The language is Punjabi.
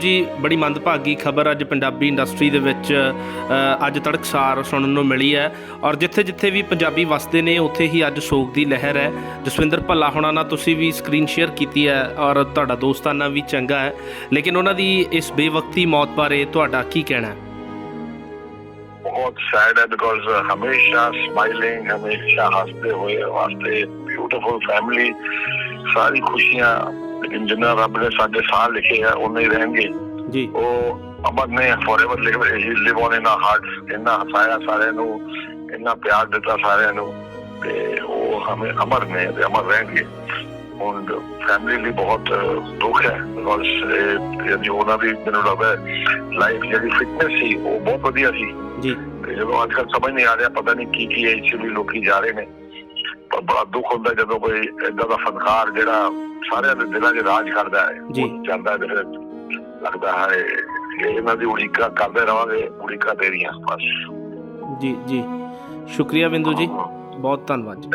ਜੀ, ਬੜੀ ਮੰਦਭਾਗੀ ਖਬਰ ਅੱਜ ਪੰਜਾਬੀ ਇੰਡਸਟਰੀ ਦੇ ਵਿੱਚ ਅੱਜ ਤੜਕਸਾਰ ਸੁਣਨ ਨੂੰ ਮਿਲੀ ਹੈ। ਔਰ ਜਿੱਥੇ-ਜਿੱਥੇ ਵੀ ਪੰਜਾਬੀ ਵਸਦੇ ਨੇ, ਉੱਥੇ ਹੀ ਅੱਜ ਸੋਗ ਦੀ ਲਹਿਰ ਹੈ। ਜਸਵਿੰਦਰ ਭੱਲਾ ਹੋਣਾ ਨਾਲ ਤੁਸੀਂ ਵੀ ਸਕਰੀਨ ਸ਼ੇਅਰ ਕੀਤੀ ਹੈ ਔਰ ਤੁਹਾਡਾ ਦੋਸਤਾਨਾ ਵੀ ਚੰਗਾ ਹੈ। ਲੇਕਿਨ ਉਹਨਾਂ ਦੀ ਇਸ ਬੇਵਕਤੀ ਮੌਤ ਬਾਰੇ ਤੁਹਾਡਾ ਕੀ ਕਹਿਣਾ ਹੈ? ਬਹੁਤ ਸੈਡ ਹੈ ਬਿਕੋਜ਼ ਹਮੇਸ਼ਾ ਸਮਾਈਲਿੰਗ ਹਮੇਸ਼ਾ ਹੱਸਦੇ ਹੋਏ ਵਾਸਤੇ ਬਿਊਟੀਫੁਲ ਫੈਮਿਲੀ ਸਾਰੀ ਖੁਸ਼ੀਆਂ ਜਿੰਨਾ ਰੱਬ ਨੇ ਸਾਡੇ ਸਾਹ ਲਿਖੇ ਆ ਉਹਨੇ ਹੀ ਰਹਿਣਗੇ। ਜੀ। ਉਹ ਅਮਰ ਨੇ forever Liv he Liv on ਇਨ ਆ ਹਾਰਟ ਇੰਨਾ ਹਸਾਇਆ ਸਾਰਿਆਂ ਨੂੰ ਇੰਨਾ ਪਿਆਰ ਦਿੱਤਾ ਸਾਰਿਆਂ ਨੂੰ। ਤੇ ਉਹ ਹਮੇ ਅਮਰ ਨੇ ਤੇ ਅਮਰ ਰਹਿਣਗੇ। ਹੁਣ ਫੈਮਿਲੀ ਲਈ ਬਹੁਤ ਦੁੱਖ ਹੈ ਬਿਕੋਜ਼ ਜਿਹੜੀ ਉਹਨਾਂ ਦੀ ਮੈਨੂੰ ਲੱਗਦਾ ਲਾਈਫ ਜਿਹੜੀ ਫਿਟਨੈਸ ਸੀ ਉਹ ਬਹੁਤ ਵਧੀਆ ਸੀ। ਜੀ। ਜਦੋਂ ਅੱਜ ਕੱਲ੍ਹ ਸਮਝ ਨਹੀਂ ਆ ਰਿਹਾ ਪਤਾ ਨਹੀਂ ਕੀ ਕੀ ਏਜ ਵੀ ਲੋਕੀ ਜਾ ਰਹੇ ਨੇ। ਪਰ ਬੜਾ ਦੁੱਖ ਹੁੰਦਾ ਜਦੋਂ ਕੋਈ ਏਦਾਂ ਦਾ ਫਨਕਾਰ ਜਿਹੜਾ ਸਾਰਿਆਂ ਦੇ ਦਿਲਾਂ 'ਚ ਰਾਜ ਕਰਦਾ ਹੈ। ਜੀ। ਹੈ ਤੇ ਫਿਰ ਲੱਗਦਾ ਹੈ ਇਹਨਾਂ ਦੀ ਉਡੀਕਾਂ ਕਰਦੇ ਰਵਾਂਗੇ ਉਡੀਕਾਂ ਤੇਰੀਆਂ। ਬਸ। ਜੀ ਜੀ। ਸ਼ੁਕਰੀਆ ਬਿੰਦੂ ਜੀ। ਬਹੁਤ ਧੰਨਵਾਦ ਜੀ।